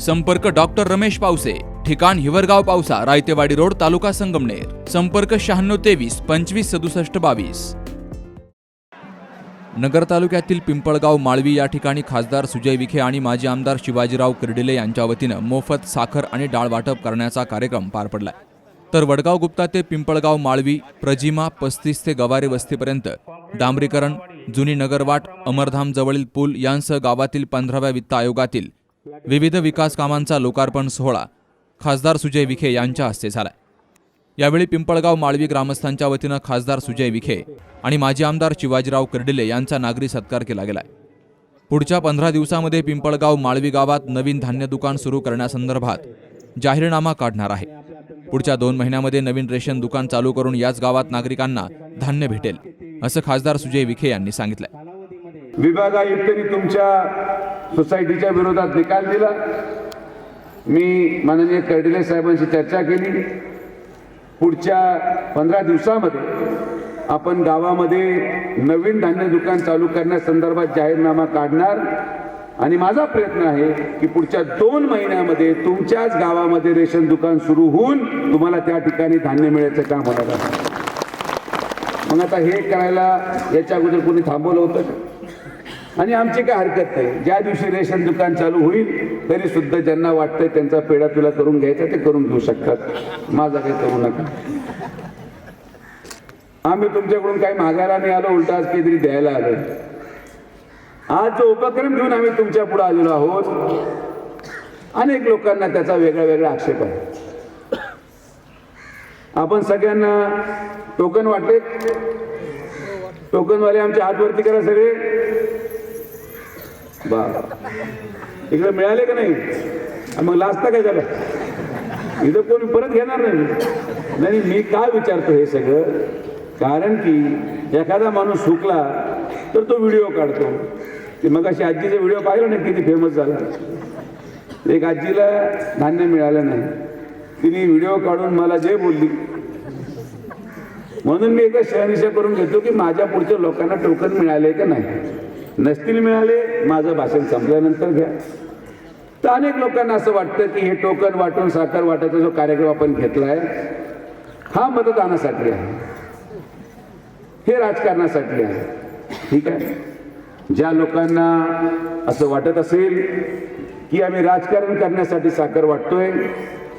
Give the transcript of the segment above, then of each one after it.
संपर्क डॉक्टर रमेश पावसे ठिकाण हिवरगाव पावसा रायतेवाडी रोड तालुका संगमनेर. संपर्क शहाण्णव तेवीस पंचवीस सदुसष्ट बावीस. नगर तालुक्यातील पिंपळगाव माळवी या ठिकाणी खासदार सुजय विखे आणि माजी आमदार शिवाजीराव कर्डिले यांच्या वतीनं मोफत साखर आणि डाळ वाटप करण्याचा कार्यक्रम पार पडला तर वडगाव गुप्ता ते पिंपळगाव माळवी प्रजिमा पस्तीस ते गवारे वस्तीपर्यंत डांबरीकरण जुनी नगरवाट अमरधाम जवळील पूल यांसह गावातील पंधराव्या वित्त आयोगातील विविध विकास कामांचा लोकार्पण सोहळा खासदार सुजय विखे यांच्या हस्ते झाला यावेळी पिंपळगाव माळवी ग्रामस्थांच्या वतीनं खासदार सुजय विखे आणि माजी आमदार शिवाजीराव कर्डिले यांचा नागरी सत्कार केला गेलाय. पुढच्या पंधरा दिवसामध्ये पिंपळगाव माळवी गावात नवीन धान्य दुकान सुरू करण्यासंदर्भात जाहीरनामा काढणार आहे. पुढच्या दोन महिन्यामध्ये नवीन रेशन दुकान चालू करून याच गावात नागरिकांना धान्य भेटेल असं खासदार सुजय विखे यांनी सांगितलंय. विभागायुक्तांनी तुमच्या सोसायटीच्या विरोधात निकाल दिला. मी माननीय कर्डिले साहेबांशी चर्चा केली. पुढच्या पंधरा दिवसामध्ये आपण गावामध्ये नवीन धान्य दुकान चालू करण्यासंदर्भात जाहीरनामा काढणार. आणि माझा प्रयत्न आहे की पुढच्या दोन महिन्यामध्ये तुमच्याच गावामध्ये रेशन दुकान सुरू होऊन तुम्हाला त्या ठिकाणी धान्य मिळायचं काम होणार मग आता हे करायला याच्या अगोदर कोणी थांबवलं होतं का? आणि आमची काय हरकत नाही. ज्या दिवशी रेशन दुकान चालू होईल तरी सुद्धा ज्यांना वाटतंय त्यांचा पेढा तुला करून घ्यायचा ते करून घेऊ शकतात. माझा काही करू नका. आम्ही तुमच्याकडून काही मागायला नाही आलो उलटा आज काहीतरी द्यायला आलो आज जो उपक्रम घेऊन आम्ही तुमच्यापुढे आलेलो आहोत अनेक लोकांना त्याचा वेगळा वेगळा आक्षेप आहे. आपण सगळ्यांना टोकन वाटले टोकनवाले आमच्या हातवरती करा सगळे. बा. इकडे मिळाले का नाही? मग लाजता काय झालं इथं कोणी परत घेणार नाही? नाही मी काय विचारतो हे सगळं? कारण की एखादा माणूस सुकला तर तो व्हिडिओ काढतो. ते मग अशी आजीचा व्हिडिओ पाहिला नाही किती फेमस झाला. एक आजीला धान्य मिळालं नाही. तिने व्हिडिओ काढून मला जे बोलली. म्हणून मी एकदा शहनिशा करून घेतो की माझ्या पुढच्या लोकांना टोकन मिळाले का नाही? नसतील मिळाले माझं भाषण संपल्यानंतर घ्या. तर अनेक लोकांना असं वाटतं की हे टोकन वाटून साखर वाटायचा जो कार्यक्रम आपण घेतला आहे हा मतदानासाठी आहे. हे राजकारणासाठी आहे. ठीक आहे? ज्या लोकांना असं वाटत असेल की आम्ही राजकारण करण्यासाठी साखर वाटतोय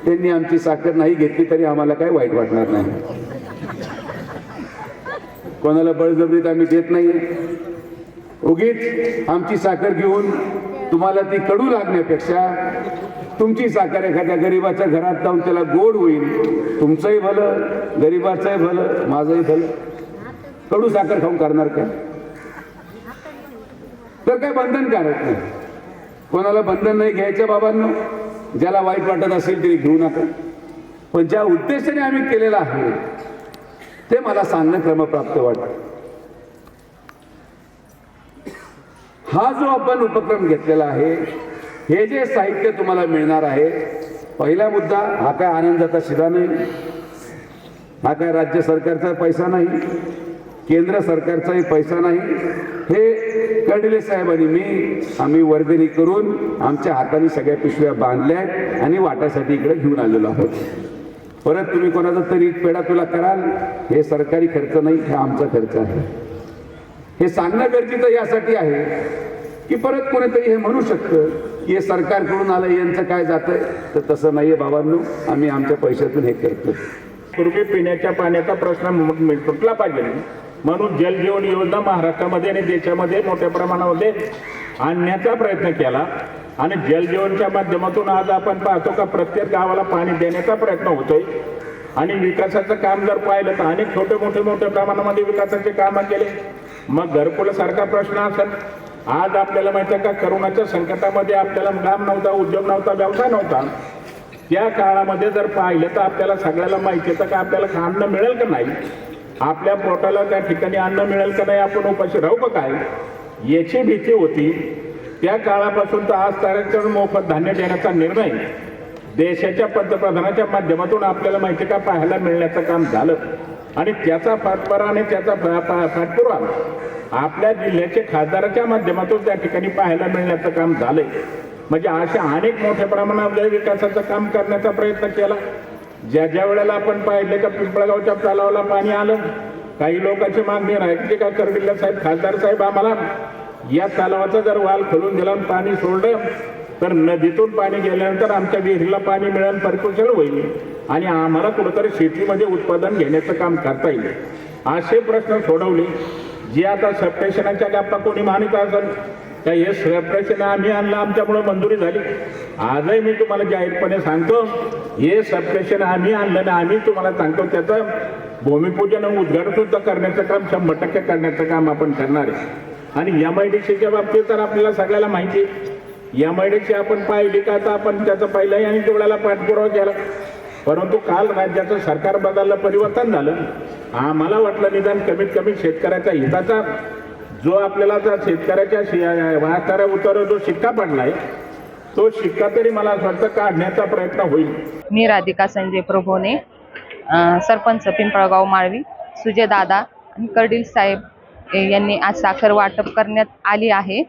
त्यांनी आमची साखर नाही घेतली तरी आम्हाला काही वाईट वाटणार नाही. कोणाला बळजबरीत आम्ही देत नाही उगीच आमची साखर घेऊन तुम्हाला ती कडू लागण्यापेक्षा तुमची साखर एखाद्या गरीबाच्या घरात जाऊन त्याला गोड होईल. तुमचंही भलं गरीबाचंही भलं माझंही भलं. कडू साखर खाऊन करणार काय? तर काय बंधनकारक नाही. कोणाला बंधन नाही घ्यायच्या बाबांनो. ज्याला वाईट वाटत असेल तरी घेऊ नका. पण ज्या उद्देशाने आम्ही केलेला आहे ते मला सांगणं क्रमप्राप्त वाटतं. हा जो आपण उपक्रम घेतलेला आहे हे जे साहित्य तुम्हाला मिळणार आहे पहिला मुद्दा हा काय आनंदाचा शिरा नाही? हा काय राज्य सरकारचा पैसा नाही? केंद्र सरकारचाही पैसा नाही? हे कर्डिले साहेब आणि मी आम्ही वर्गणी करून आमच्या हाताने सगळ्या पिशव्या बांधल्या आहेत आणि वाटासाठी इकडे घेऊन आलेलो आहोत. परत तुम्ही कोणाचा तरी पेढा तुला कराल हे सरकारी खर्च नाही हा आमचा खर्च आहे. हे सांगणं गरजेचं यासाठी आहे की परत कोणीतरी हे म्हणू शकतं की हे सरकारकडून आलं यांचं काय जातंय? तर तसं नाहीये बाबांनो आम्ही आमच्या पैशातून हे करतो पूर्वी पिण्याच्या पाण्याचा प्रश्न म- सुटला पाहिजे. म्हणून जल जीवन योजना महाराष्ट्रामध्ये आणि देशामध्ये मोठ्या प्रमाणामध्ये आणण्याचा प्रयत्न केला. आणि जल जीवनच्या माध्यमातून आज आपण पाहतो का प्रत्येक गावाला पाणी देण्याचा प्रयत्न होतोय. आणि विकासाचं काम जर पाहिलं तर अनेक छोटे मोठे मोठ्या प्रमाणामध्ये विकासाचे कामं केले. मग घरकुल सारखा प्रश्न असत आज आपल्याला माहिती आहे का करोनाच्या संकटामध्ये आपल्याला काम नव्हता उद्योग नव्हता व्यवसाय नव्हता. त्या काळामध्ये जर पाहिलं तर आपल्याला सगळ्याला माहिती आहे का आपल्याला अन्न मिळेल का नाही? आपल्या पोटाला त्या ठिकाणी अन्न मिळेल का नाही आपण उपाशी राहू का काय? याची भीती होती. त्या काळापासून तर आज तारखेवर मोफत धान्य देण्याचा निर्णय देशाच्या पंतप्रधानाच्या माध्यमातून आपल्याला माहिती का पाहायला मिळण्याचं काम झालं. आणि त्याचा पाठपुरा आणि त्याचा पाठपुरा आपल्या जिल्ह्याचे खासदाराच्या माध्यमातून त्या ठिकाणी पाहायला मिळण्याचं काम झालंय. म्हणजे अशा अनेक मोठ्या प्रमाणामध्ये विकासाचं काम करण्याचा प्रयत्न केला. ज्या ज्या वेळेला आपण पाहिलं का पिंपळगावच्या तलावाला पाणी आलं काही लोकांची मागणी राहायची का करविल्ला साहेब? खासदार साहेब आम्हाला या तलावाचा जर वाल खोलून दिला आणि पाणी सोडलं तर नदीतून पाणी गेल्यानंतर आमच्या विहिरीला पाणी मिळेल परिकुशल होईल. आणि आम्हाला कुठंतरी शेतीमध्ये उत्पादन घेण्याचं काम करता येईल. असे प्रश्न सोडवले. जे आता सबस्टेशनाच्या गप्पा कोणी मानित असेल तर हे सबस्टेशन आम्ही आणलं आमच्यामुळे मंजुरी झाली. आजही मी तुम्हाला जाहीरपणे सांगतो हे सबस्टेशन आम्ही आणलं ना आम्ही तुम्हाला सांगतो त्याचं भूमिपूजन आणि उद्घाटन सुद्धा करण्याचं काम शंभर टक्के करण्याचं काम आपण करणार आहे. आणि एम आय डी सीच्या बाबतीत तर आपल्याला सगळ्याला माहिती एम आय डी सी आपण पाहिली का आता आपण त्याचं पहिल्याही आणि तेवढ्याला पाठपुरावा केला. परंतु काल राज्याचं सरकार बदललं परिवर्तन झालं. आम्हाला वाटलं निदान कमीत कमी शेतकऱ्याच्या हिताचा जो आपल्याला त्या शेतकऱ्याच्या शि- वाहणाऱ्या जो शिक्का पडलाय तो शिक्का तरी मला असं वाटतं काढण्याचा प्रयत्न होईल. मी राधिका संजय प्रभोने अ, सरपंच पिंपळगाव माळवी सुजय दादा आणि कर्डील साहेब यांनी आज साखर वाटप करण्यात आली आहे.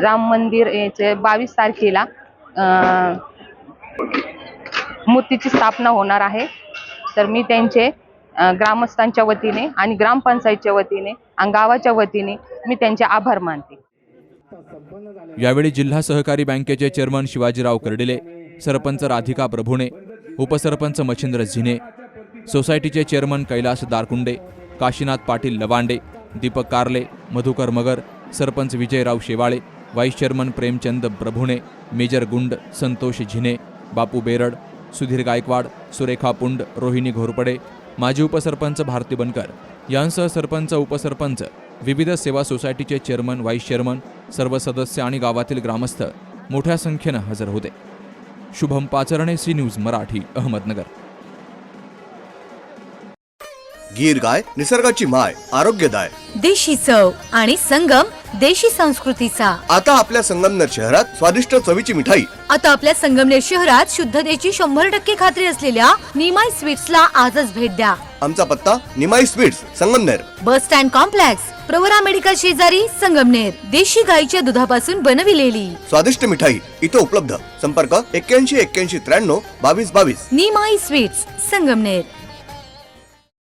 राम मंदिर याचे बावीस तारखेला मूर्तीची स्थापना होणार आहे. तर मी त्यांचे ग्रामस्थांच्या वतीने आणि ग्रामपंचायतच्या वतीने आणि गावाच्या वतीने मी त्यांचे आभार मानते. यावेळी जिल्हा सहकारी बँकेचे चेअरमन शिवाजीराव कर्डिले सरपंच राधिका प्रभुणे उपसरपंच मच्छिंद्र झिने सोसायटीचे chairman Kailas Darkunde Kashinath Patil Lavande Deepak Karle Madhukar Magar sarpanch Vijayrao Shewale vice chairman Premchand Prabhune major Gund Santosh Zine बापू बेरड सुधीर गायकवाड सुरेखा पुंड रोहिणी घोरपडे माजी उपसरपंच भारती बनकर यांसह सरपंच उपसरपंच विविध सेवा सोसायटीचे चेअरमन व्हाईस चेअरमन सर्व सदस्य आणि गावातील ग्रामस्थ मोठ्या संख्येनं हजर होते. Shubham Pacharne C news Marathi Ahmednagar. Gir गाय निसर्गाची माय आरोग्यदाय. देशी चव आणि संगम देशी संस्कृतीचा. आता आपल्या संगमनेर शहरात स्वादिष्ट चवीची मिठाई. आता आपल्या संगमनेर शहरात शुद्धतेची शंभर टक्के खात्री असलेल्या निमाई स्वीट्सला आजच भेट द्या. आमचा पत्ता Nimai sweets Sangamner. Bus stand complex Pravara medical शेजारी संगमनेर. देशी गाईच्या दुधापासून बनविलेली. स्वादिष्ट मिठाई इथं उपलब्ध. संपर्क एक्क्याऐंशी एक्क्याऐंशी त्र्याण्णव बावीस बावीस. निमाई स्वीट्स संगमनेर.